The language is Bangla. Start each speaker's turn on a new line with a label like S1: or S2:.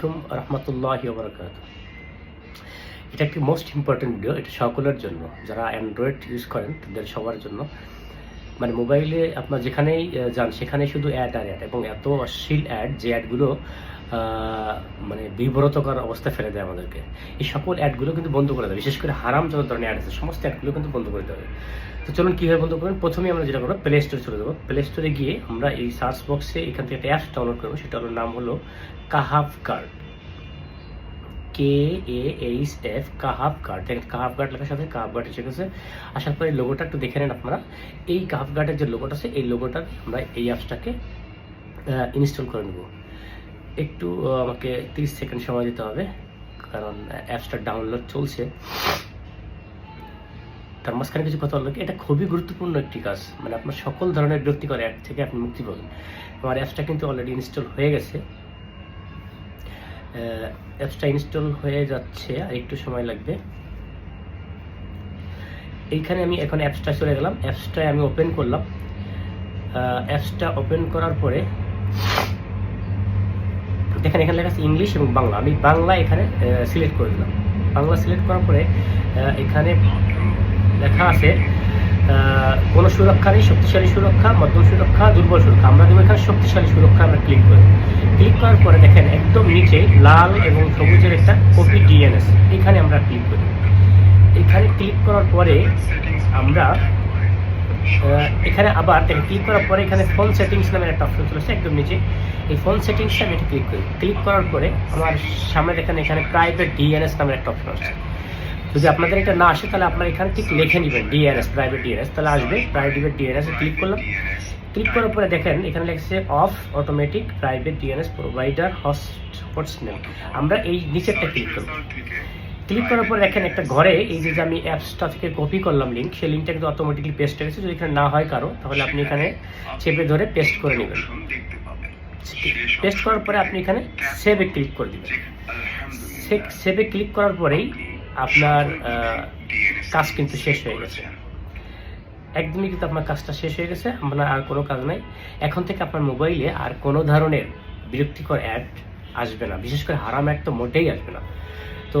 S1: আলাইকুম রহমতুল্লাহ বরকাত এটা একটি মোস্ট ইম্পর্টেন্ট ভিডিও এটা সকলের জন্য। যারা অ্যান্ড্রয়েড ইউজ করেন, তাদের সবার জন্য। মানে মোবাইলে আপনার যেখানেই যান সেখানে শুধু অ্যাড আর অ্যাড এবং এত অশ্লীল অ্যাড যে অ্যাডগুলো মানে বিব্রতকর অবস্থা ফেলে দেয় আমাদেরকে। এই সকল অ্যাডগুলো কিন্তু বন্ধ করে দেবে বিশেষ করে হারাম যত ধরনের অ্যাড আছে। সমস্ত অ্যাডগুলো কিন্তু বন্ধ করে দেবে তো চলুন কীভাবে বন্ধ করবেন? প্রথমে আমরা যেটা করব প্লে স্টোরে চলে যাব। প্লে স্টোরে গিয়ে আমরা এই সার্চ বক্সে এখান থেকে একটা অ্যাপস ডাউনলোড করব। সেটা হলো নাম হলো Kahf guard K A H F Kahf guard দেখেন কাহাব গার্ড লেখার সাথে কাহাব গার্ড এসে গেছে। আসার পরে লোগোটা একটু দেখে নেন আপনারা। এই কাহাব গার্ডের যে লোগোটা আছে, এই লোগোটা আমরা এই অ্যাপসটাকে ইনস্টল করে নেব। একটু আমাকে তিরিশ সেকেন্ড সময় দিতে হবে, কারণ অ্যাপসটা ডাউনলোড চলছে। তার মাঝখানে কিছু কথা কি, এটা খুবই গুরুত্বপূর্ণ একটি কাজ। মানে আপনার সকল ধরনের বিরক্তিকর অ্যাপ থেকে আপনি মুক্তি পাবেন। আমার অ্যাপসটা কিন্তু অলরেডি ইনস্টল হয়ে গেছে। অ্যাপসটা ইনস্টল হয়ে যাচ্ছে, আর একটু সময় লাগবে। এইখানে আমি এখন অ্যাপসটা চলে গেলাম। অ্যাপসটা আমি ওপেন করলাম। অ্যাপসটা ওপেন করার পরে দেখেন এখানে লেখা আছে ইংলিশ এবং বাংলা। আমি বাংলা এখানে সিলেক্ট করে দিলাম। বাংলা সিলেক্ট করার পরে এখানে লেখা আছে কোনো সুরক্ষা নেই, শক্তিশালী সুরক্ষা, মধ্যম সুরক্ষা, দুর্বল সুরক্ষা। আমরা দেবো এখানে শক্তিশালী সুরক্ষা, আমরা ক্লিক করি। ক্লিক করার পরে দেখেন, একদম নিচে লাল এবং সবুজের একটা কপি ডিএনএস এখানে আমরা ক্লিক করি। এখানে ক্লিক করার পরে আমরা এখানে আবার দেখেন ক্লিক করার পরে এখানে ফোন সেটিংস নামের একটা অপশন চলে আসছে একদম নিচে। এই ফোন সেটিংসটা আমি এটা ক্লিক করি। ক্লিক করার পরে আমার সামনে দেখেন এখানে প্রাইভেট ডিএনএস নামের একটা অপশন আসছে। যদি আপনাদের এটা না আসে, তাহলে আপনারা এখানে ঠিক লিখে নেবেন ডিএনএস প্রাইভেট ডিএনএস তাহলে আসবে প্রাইভেট ডিএনএস ক্লিক করলাম। ক্লিক করার পরে দেখেন, এখানে লেখছে off automatic private DNS provider host host name আমরা এই নিচেরটা ক্লিক করব। ক্লিক করার পরে দেখেন একটা ঘরে এই যে আমি অ্যাপসটা থেকে কপি করলাম লিঙ্ক সেই লিঙ্কটা কিন্তু অটোমেটিকলি পেস্ট হয়ে গেছে। যদি এখানে না হয় কারও, তাহলে আপনি এখানে চেপে ধরে পেস্ট করে নেবেন। পেস্ট করার পরে আপনি এখানে সেভে ক্লিক করে দিবেন। সেভে ক্লিক করার পরেই আপনার কাজ কিন্তু শেষ হয়ে গেছে। একদমই কিন্তু আপনার কাজটা শেষ হয়ে গেছে, আপনার আর কোনো কাজ নাই। এখন থেকে আপনার মোবাইলে আর কোনো ধরনের বিরক্তিকর অ্যাড আসবে না। বিশেষ করে হারাম অ্যাড তো মোটেই আসবে না। তো